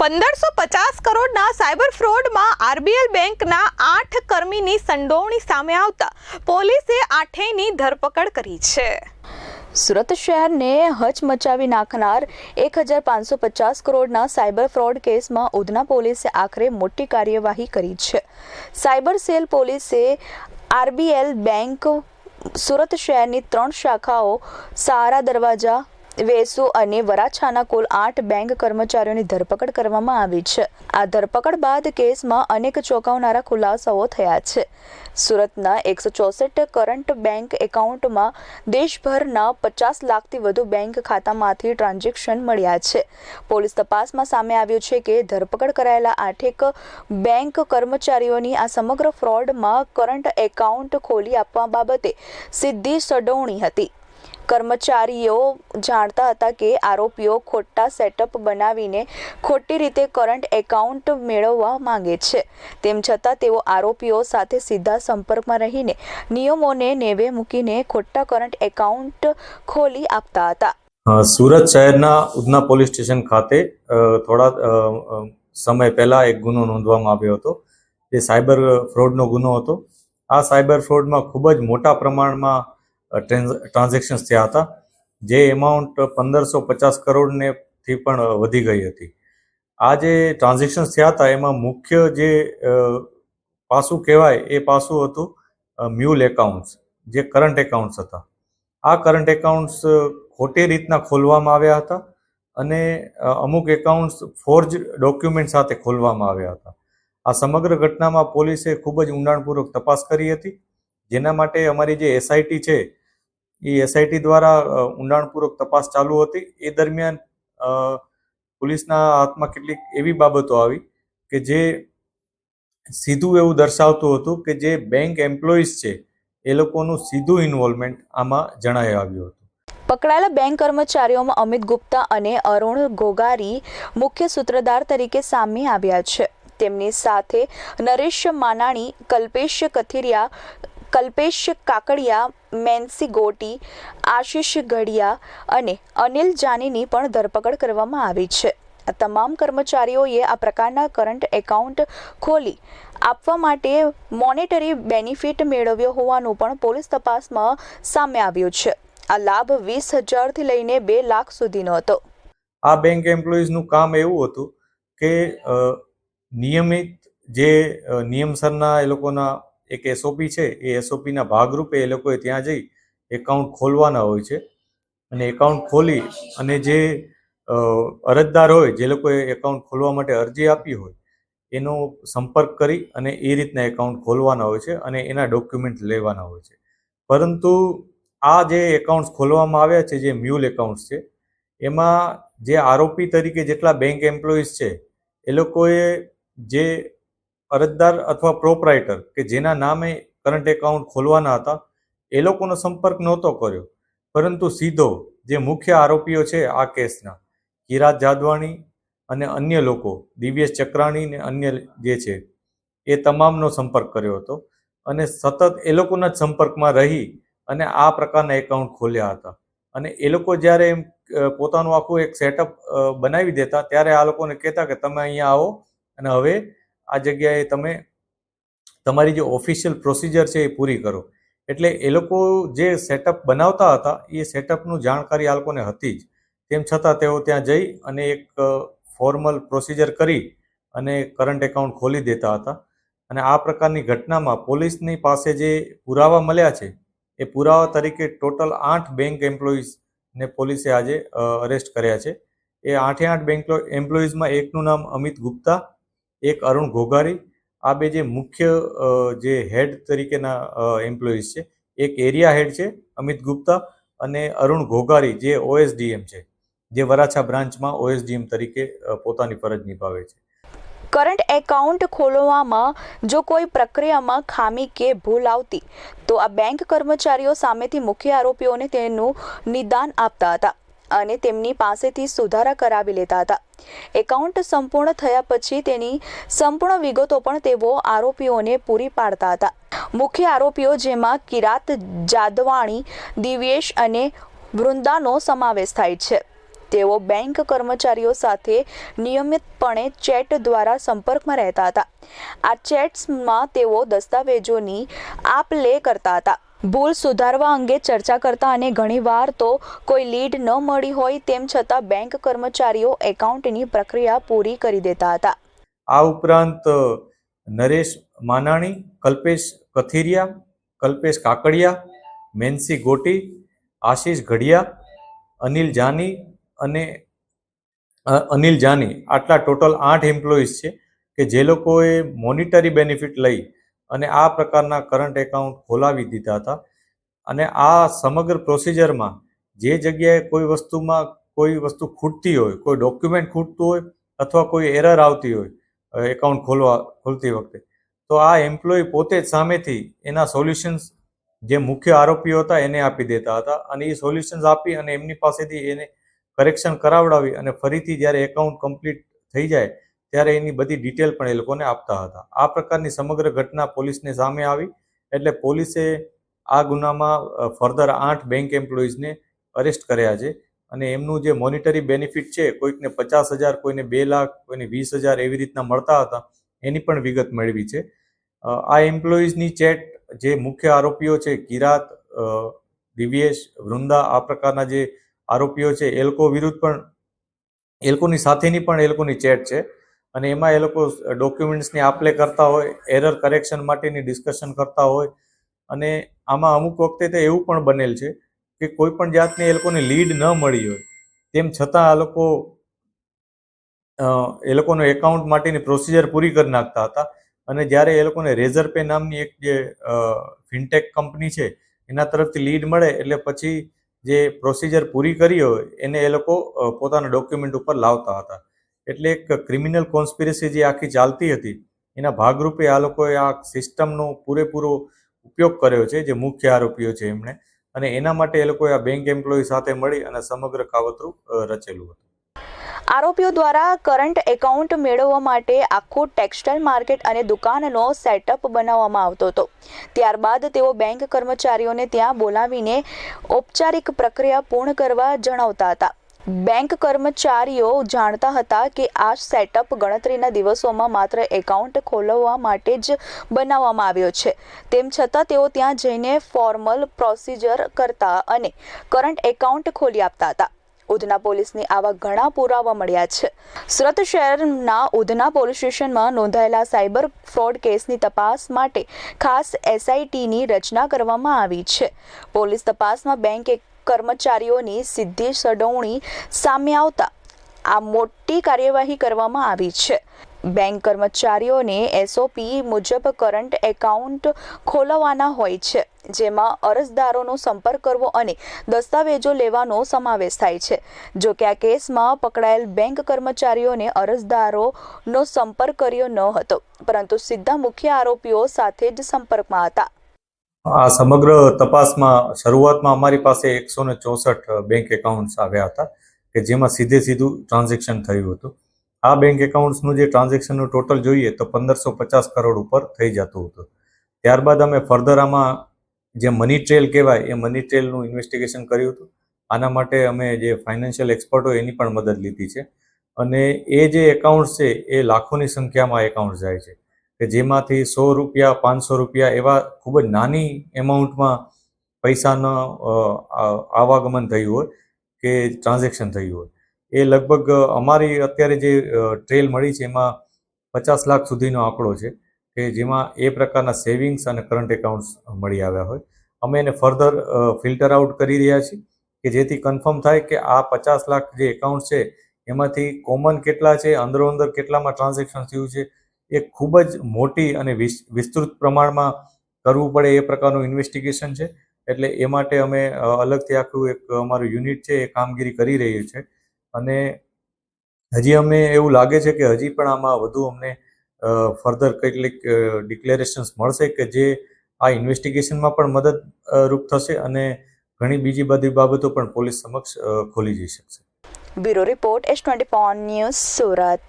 પંદરસો પચાસ કરોડના સાયબર ફ્રોડમાં આરબીએલ બેંકના આઠ કર્મીની સંડોવણી સામે આવતા પોલીસે આઠેયની ધરપકડ કરી છે. સુરત શહેરને હચમચાવી નાખનાર એક હજાર પાંચસો પચાસ કરોડના સાયબર ફ્રોડ કેસમાં ઉધના પોલીસે આખરે મોટી કાર્યવાહી કરી છે. સાયબર સેલ પોલીસે આરબીએલ બેંક, સુરત શહેરની ત્રણ શાખાઓ, સહારા દરવાજા વેસુ અને વરાછાના કુલ આઠ બેંક કર્મચારીઓની ધરપકડ કરવામાં આવી છે. આ ધરપકડ બાદ કેસમાં અનેક ચોંકાવનારા ખુલાસાઓ થયા છે. સુરતના એકસો ચોસઠ કરંટ બેંક એકાઉન્ટમાં દેશભરના પચાસ લાખથી વધુ બેંક ખાતામાંથી ટ્રાન્ઝેક્શન મળ્યા છે. પોલીસ તપાસમાં સામે આવ્યું છે કે ધરપકડ કરાયેલા આઠેક બેંક કર્મચારીઓની આ સમગ્ર ફ્રોડમાં કરંટ એકાઉન્ટ ખોલી આપવા બાબતે સીધી સડવણી હતી. કર્મચારીઓ જાણતા હતા કે આરોપીઓ ખોટા સેટઅપ બનાવીને ખોટી રીતે કરંટ એકાઉન્ટ મેળવવા માંગે છે. તેમ છતાં તેઓ આરોપીઓ સાથે સીધા સંપર્કમાં રહીને નિયમોને નેવે મૂકીને ખોટા કરંટ એકાઉન્ટ ખોલી આપતા હતા. સુરત શહેરના ઉધના પોલીસ સ્ટેશન ખાતે થોડા સમય પહેલા એક ગુનો નોંધવામાં આવ્યો હતો. જે સાયબર ફ્રોડનો ગુનો હતો. આ સાયબર ફ્રોડમાં ખૂબ જ મોટા પ્રમાણમાં ટ્રાન્ઝેક્શન્સ થયા હતા, જે એમાઉન્ટ પંદરસો પચાસ કરોડને થી પણ વધી ગઈ હતી. આ જે ટ્રાન્ઝેક્શન્સ થયા હતા, એમાં મુખ્ય જે પાસું કહેવાય એ પાસું હતું મ્યુલ એકાઉન્ટ્સ, જે કરંટ એકાઉન્ટ્સ હતા. આ કરંટ એકાઉન્ટ્સ ખોટી રીતના ખોલવામાં આવ્યા હતા અને અમુક એકાઉન્ટ્સ ફોર્જ ડોક્યુમેન્ટ સાથે ખોલવામાં આવ્યા હતા. આ સમગ્ર ઘટનામાં પોલીસે ખૂબ જ ઊંડાણપૂર્વક તપાસ કરી હતી, જેના માટે અમારી જે એસઆઈટી છે એ એસઆઈટી દ્વારા ઊંડાણપૂર્વક તપાસ ચાલુ હતી. એ દરમિયાન પોલીસના હાથમાં કેટલીક એવી બાબતો આવી કે જે સીધું એવું દર્શાવતું હતું કે જે બેંક એમ્પ્લોઈઝ છે, એ લોકોનું સીધું ઇન્વોલ્વમેન્ટ આમાં જણાઈ આવ્યું હતું. પકડાયેલા બેંક કર્મચારીઓમાં અમિત ગુપ્તા અને અરુણ ગોગારી મુખ્ય સૂત્રધાર તરીકે સામે આવ્યા છે. તેમની સાથે નરેશ માનાણી, કલ્પેશ કથિરિયા, કલ્પેશ કાકડિયા મેન્સી ગોટી, આશિષ ગઢિયા અને અનિલ જાનીની પણ ધરપકડ કરવામાં આવી છે. આ તમામ કર્મચારીઓએ આ પ્રકારના કરંટ એકાઉન્ટ ખોલી આપવા માટે મોનેટરી બેનિફિટ મેળવ્યો હોવાનું પણ પોલીસ તપાસમાં સામે આવ્યું છે. આ લાભ વીસ હજારથી લઈને બે લાખ સુધીનો હતો. આ બેંક એમ્પ્લોઈઝનું કામ એવું હતું કે નિયમિત જે નિયમસરના એ લોકોના એક એસઓપી છે, એ એસઓપીના ભાગરૂપે એ લોકોએ ત્યાં જઈ એકાઉન્ટ ખોલવાના હોય છે. અને એકાઉન્ટ ખોલી અને જે અરજદાર હોય, જે લોકોએ એકાઉન્ટ ખોલવા માટે અરજી આપી હોય, એનો સંપર્ક કરી અને એ રીતના એકાઉન્ટ ખોલવાના હોય છે અને એના ડોક્યુમેન્ટ લેવાના હોય છે. પરંતુ આ જે એકાઉન્ટ્સ ખોલવામાં આવ્યા છે, જે મ્યુલ એકાઉન્ટ્સ છે, એમાં જે આરોપી તરીકે જેટલા બેંક એમ્પ્લોઈઝ છે, એ લોકોએ જે અરજદાર અથવા પ્રોપરાઇટર કે જેના નામે કરંટ એકાઉન્ટ ખોલવાના હતા, એ લોકોનો સંપર્ક નહોતો કર્યો. પરંતુ સીધો જે મુખ્ય આરોપીઓ છે આ કેસના કિરાત જાદવાણી અને અન્ય લોકો, દિવ્યેશ ચક્રાણી ને અન્ય જે છે, એ તમામનો સંપર્ક કર્યો હતો અને સતત એ લોકોના જ સંપર્કમાં રહી અને આ પ્રકારના એકાઉન્ટ ખોલ્યા હતા. અને એ લોકો જ્યારે એમ પોતાનું આખું એક સેટઅપ બનાવી દેતા, ત્યારે આ લોકોને કહેતા કે તમે અહીંયા આવો અને હવે આ જગ્યાએ તમે તમારી જે ઓફિશિયલ પ્રોસિજર છે એ પૂરી કરો. એટલે એ લોકો જે સેટઅપ બનાવતા હતા, એ સેટઅપનું જાણકારી આ લોકોને હતી જ. તેમ છતાં તેઓ ત્યાં જઈ અને એક ફોર્મલ પ્રોસિજર કરી અને કરંટ એકાઉન્ટ ખોલી દેતા હતા. અને આ પ્રકારની ઘટનામાં પોલીસની પાસે જે પુરાવા મળ્યા છે, એ પુરાવા તરીકે ટોટલ આઠ બેંક એમ્પ્લોઈઝને પોલીસે આજે અરેસ્ટ કર્યા છે. એ આઠે આઠ બેંક એમ્પ્લોઈઝમાં એકનું નામ અમિત ગુપ્તા એક અરુણ ઘોઘારી, આ બે જે મુખ્ય જે હેડ તરીકેના એમ્પ્લોઈઝ છે, એક એરિયા હેડ છે, અમિત ગુપ્તા અને અરુણ ઘોઘારી, જે ઓએસડીએમ છે, જે વરાછા બ્રાન્ચમાં ઓએસડીએમ તરીકે પોતાની ફરજ નિભાવે છે. કરંટ એકાઉન્ટ ખોલવામાં જો કોઈ પ્રક્રિયામાં ખામી કે ભૂલ આવતી, તો આ બેંક કર્મચારીઓ સામેથી મુખ્ય આરોપીઓને તેનું નિદાન આપતા હતા. અને તેમની પાસેથી સુધારા કરાવી લેતા હતા. એકાઉન્ટ સંપૂર્ણ થયા પછી તેની સંપૂર્ણ વિગતો પણ તેઓ આરોપીઓને પૂરી પાડતા હતા. મુખ્ય આરોપીઓ જેમાં કિરાત જાદવાણી, દિવ્યેશ અને વૃંદાનો સમાવેશ થાય છે. તેઓ બેંક કર્મચારીઓ સાથે નિયમિતપણે ચેટ દ્વારા સંપર્કમાં રહેતા હતા. આ ચેટ્સમાં તેઓ દસ્તાવેજોની આપ લે કરતા હતા. ભૂલ સુધારવા અંગે ચર્ચા કરતા અને ઘણીવાર તો કોઈ લીડ ન મળી હોય તેમ છતાં બેંક કર્મચારીઓ એકાઉન્ટની પ્રક્રિયા પૂરી કરી દેતા હતા. આ ઉપરાંત નરેશ માનાણી, કલ્પેશ કથિરિયા, કલ્પેશ કાકડિયા, મેન્સી ગોટી, આશીષ ઘડિયા, અનિલ જાની અને અનિલ જાની. આટલા ટોટલ આઠ એમ્પ્લોઈઝ છે કે જે લોકોએ મોનિટરી બેનિફિટ લઈ અને આ પ્રકારના કરંટ એકાઉન્ટ ખોલાવી દીધા હતા. અને આ સમગ્ર પ્રોસિજરમાં જે જગ્યાએ કોઈ વસ્તુમાં કોઈ વસ્તુ ખૂટતી હોય, કોઈ ડોક્યુમેન્ટ ખૂટતું હોય અથવા કોઈ એરર આવતી હોય એકાઉન્ટ ખોલવા, ખોલતી વખતે, તો આ એમ્પ્લોય પોતે જ સામેથી એના સોલ્યુશન્સ જે મુખ્ય આરોપીઓ હતા એને આપી દેતા હતા. અને એ સોલ્યુશન્સ આપી અને એમની પાસેથી એને કરેક્શન કરાવડાવી અને ફરીથી જ્યારે એકાઉન્ટ કમ્પ્લીટ થઈ જાય ત્યારે એની બધી ડિટેલ પણ એ લોકોને આપતા હતા. આ પ્રકારની સમગ્ર ઘટના પોલીસને સામે આવી, એટલે પોલીસે આ ગુનામાં ફર્ધર આઠ બેંક એમ્પ્લોઈઝને અરેસ્ટ કર્યા છે. અને એમનું જે મોનિટરી બેનિફિટ છે, કોઈકને પચાસ હજાર, કોઈને બે લાખ, કોઈને વીસ હજાર એવી રીતના મળતા હતા, એની પણ વિગત મેળવી છે. આ એમ્પ્લોઈઝની ચેટ જે મુખ્ય આરોપીઓ છે, કિરાત દિવ્યેશ, વૃંદા, આ પ્રકારના જે આરોપીઓ છે, એ વિરુદ્ધ પણ, એ લોકોની સાથેની પણ એ લોકોની ચેટ છે. અને એમાં એ લોકો ડોક્યુમેન્ટ્સની આપલે કરતા હોય, એરર કરેક્શન માટેની ડિસ્કશન કરતા હોય. અને આમાં અમુક વખતે તો એવું પણ બનેલ છે કે કોઈ પણ જાતની એ લોકોને લીડ ન મળી હોય. તેમ છતાં આ લોકો એ લોકોનું એકાઉન્ટ માટેની પ્રોસિજર પૂરી કરી નાખતા હતા. અને જ્યારે એ લોકોને રેઝર પે નામની એક જે ફિનટેક કંપની છે, એના તરફથી લીડ મળે એટલે પછી જે પ્રોસિજર પૂરી કરી હોય, એને એ લોકો પોતાના ડોક્યુમેન્ટ ઉપર લાવતા હતા. એટલે એક ક્રિમિનલ કોન્સ્પિરસી જે આખી ચાલતી હતી, એના ભાગરૂપે આ લોકોએ આ સિસ્ટમનો પૂરેપૂરો ઉપયોગ કર્યો છે, જે મુખ્ય આરોપીઓ છે એમણે. અને એના માટે એ લોકોએ આ બેંક એમ્પ્લોય સાથે મળી અને સમગ્ર કાવતરું રચેલું હતું. આરોપીઓ દ્વારા કરંટ એકાઉન્ટ મેળવવા માટે આખું ટેક્સટાઇલ માર્કેટ અને દુકાનનો સેટઅપ બનાવવામાં આવતો હતો. ત્યારબાદ તેઓ બેંક કર્મચારીઓને ત્યાં બોલાવીને ઔપચારિક પ્રક્રિયા પૂર્ણ કરવા જણાવતા હતા. બેંક કર્મચારીઓ જાણતા હતા કે આ સેટઅપ ગણતરીના દિવસોમાં માત્ર એકાઉન્ટ ખોલવવા માટે જ બનાવવામાં આવ્યો છે. તેમ છતાં તેઓ ત્યાં જઈને ફોર્મલ પ્રોસિજર કરતા અને કરંટ એકાઉન્ટ ખોલી આપતા હતા. ઉધના પોલીસની આવા ઘણા પુરાવા મળ્યા છે. સુરત શહેરના ઉધના પોલીસ સ્ટેશનમાં નોંધાયેલા સાયબર ફ્રોડ કેસની તપાસ માટે ખાસ એસઆઈટીની રચના કરવામાં આવી છે. પોલીસ તપાસમાં બેંક કર્મચારીઓની સીધી સડવણી સામે આવતા આ મોટી કાર્યવાહી કરવામાં આવી છે. બેંક કર્મચારીઓને એસઓપી મુજબ કરંટ એકાઉન્ટ ખોલવાના હોય છે, જેમાં અરજદારોનો સંપર્ક કરવો અને દસ્તાવેજો લેવાનો સમાવેશ થાય છે. જો કે આ કેસમાં પકડાયેલ બેંક કર્મચારીઓને અરજદારોનો સંપર્ક કર્યો ન હતો, પરંતુ સીધા મુખ્ય આરોપીઓ સાથે જ સંપર્કમાં હતા. આ સમગ્ર તપાસમાં શરૂઆતમાં અમારી પાસે એકસો ને ચોસઠ બેંક એકાઉન્ટ્સ આવ્યા હતા કે જેમાં સીધે સીધું ટ્રાન્ઝેક્શન થયું હતું. આ બેંક એકાઉન્ટ્સનું જે ટ્રાન્ઝેક્શનનું ટોટલ જોઈએ તો પંદરસો પચાસ કરોડ ઉપર થઈ જતું હતું. ત્યારબાદ અમે ફર્ધર આમાં જે મની ટ્રેલ કહેવાય એ મની ટ્રેલનું ઇન્વેસ્ટિગેશન કર્યું હતું. આના માટે અમે જે ફાઇનાન્શિયલ એક્સપર્ટ હોય એની પણ મદદ લીધી છે. અને એ જે એકાઉન્ટ્સ છે એ લાખોની સંખ્યામાં એકાઉન્ટ્સ જાય છે. કે જેમાંથી સો રૂપિયા, પાંચસો રૂપિયા એવા ખૂબ જ નાની એમાઉન્ટમાં પૈસાનો આવાગમન થયું હોય કે ટ્રાન્ઝેક્શન થયું હોય. એ લગભગ અમારી અત્યારે જે ટ્રેલ મળી છે એમાં પચાસ લાખ સુધીનો આંકડો છે કે જેમાં એ પ્રકારના સેવિંગ્સ અને કરંટ એકાઉન્ટ્સ મળી આવ્યા હોય. અમે એને ફર્ધર ફિલ્ટર આઉટ કરી રહ્યા છીએ કે જેથી કન્ફર્મ થાય કે આ પચાસ લાખ જે એકાઉન્ટ છે એમાંથી કોમન કેટલા છે, અંદરો અંદર કેટલામાં ટ્રાન્ઝેક્શન થયું છે એ ખૂબ જ મોટી અને વિસ્તૃત પ્રમાણમાં કરવું પડે એ પ્રકારનું ઇન્વેસ્ટિગેશન છે. એટલે એ માટે અમે અલગથી આખું એક અમારું યુનિટ છે એ કામગીરી કરી રહ્યું છે. અને હજી અમને એવું લાગે છે કે હજી પણ આમાં વધુ અમને ફર્ધર કેટલીક ડિક્લેરેશન્સ મળશે કે જે આ ઇન્વેસ્ટિગેશનમાં પણ મદદ રૂપ થશે અને ઘણી બીજી બધી બાબતો પણ પોલીસ સમક્ષ ખોલી જઈ શકશે. Bureau report S twenty news Surat.